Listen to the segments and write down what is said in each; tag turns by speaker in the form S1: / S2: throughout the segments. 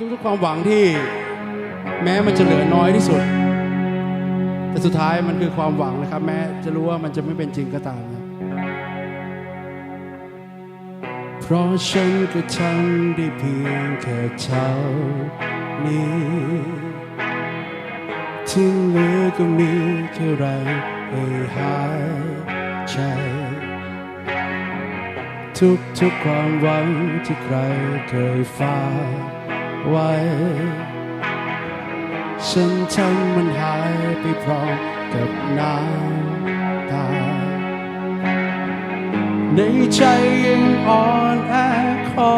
S1: ทุกๆความหวังที่แม้มันจะเหลือน้อยที่สุด แต่สุดท้ายมันคือความหวังนะครับ แม้จะรู้ว่ามันจะไม่เป็นจริงก็ตามนะเพราะฉันก็ทำได้เพียงแค่เท่านี้ที่เหลือก็มีแค่แรงให้หายใจทุกๆความหวังที่ใครเคยฝาก ไว้ ฉันทำมันหายไปพร้อมกับน้ำตา ในใจยังอ่อนแอขอ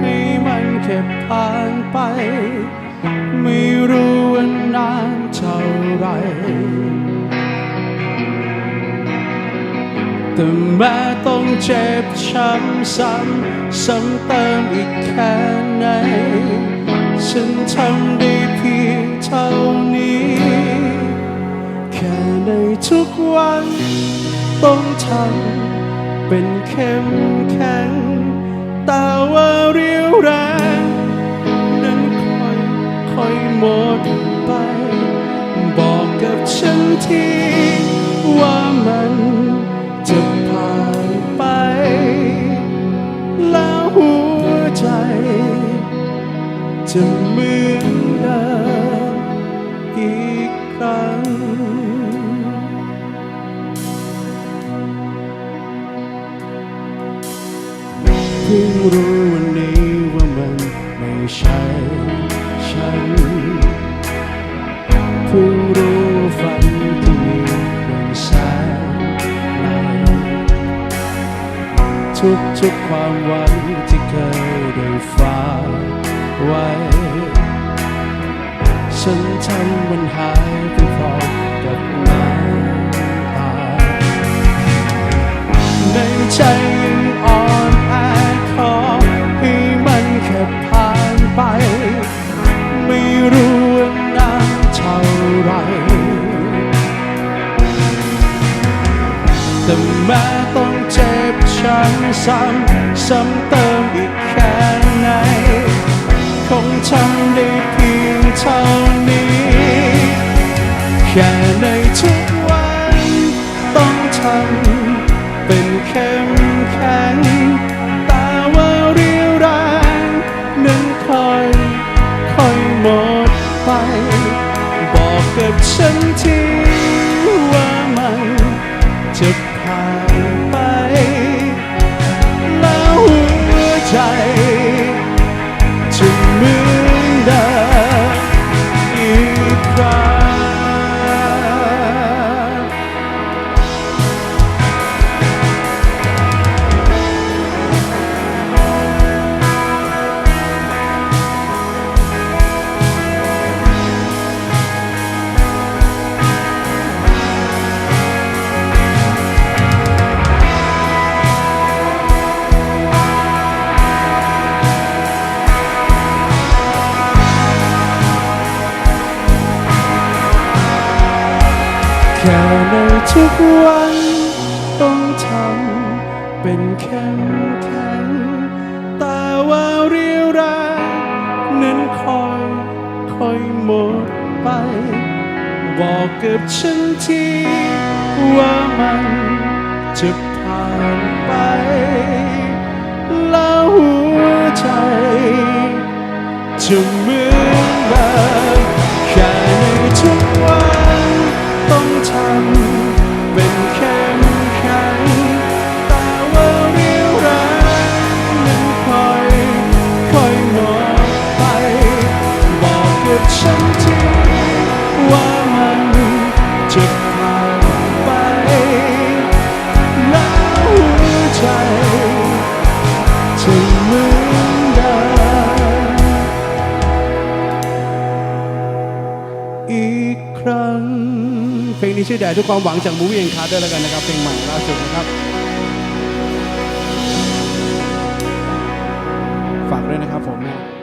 S1: ให้มันแค่ผ่านไป ไม่รู้ว่านานเท่าไร แต่แม้ต้องเจ็บช้ำซ้ำซ้ำเติมอีกแค่ไหน ฉันทำได้เพียงเท่านี้ แค่ในทุกวัน ต้องทำเป็นเข้มแข็งแต่ว่าเรียวแรงนั้นค่อยค่อยหมดไป บอกกับฉันทีว่ามัน จะเหมือนเดิมอีกครั้ง เพิ่งรู้วันนี้ว่ามันไม่ใช่ฉัน เพิ่งรู้ว่าฝันที่มีมันแสนไกลทุกทุกๆความหวังที่เคยได้ฝาก ไว้ ฉันทำมันหายไปพร้อมกับน้ำตาในใจยังอ่อนแอขอให้มันแค่ผ่านไป ไม่รู้ว่านานเท่าไร แต่แม้ต้องเจ็บช้ำซ้ำซ้ำเติมอีกแค่ไหน ทำได้เพียงเท่านี้ แค่ในทุกวันต้องทำเป็นเข้มแข็งแต่ว่าเรียวแรงนั้นค่อยค่อยหมดไป บอกกับฉันทีว่ามันจะ แค่ในทุกวันต้องทำเป็นเข้มแข็งแต่ว่าเรียวแรงนั้นคอยคอยหมดไป บอกกับฉันทีว่ามันจะผ่านไป แล้วหัวใจจะเหมือนเดิมแค่ในทุกวัน เหมือนเดิมอีกครั้ง เพลงนี้ชื่อแด่ทุกความหวังจากมูวี่เอ็นคาร์ด้วยแล้วกันนะครับเพลงใหม่ล่าสุดนะครับ ฝากด้วยนะครับผมนะ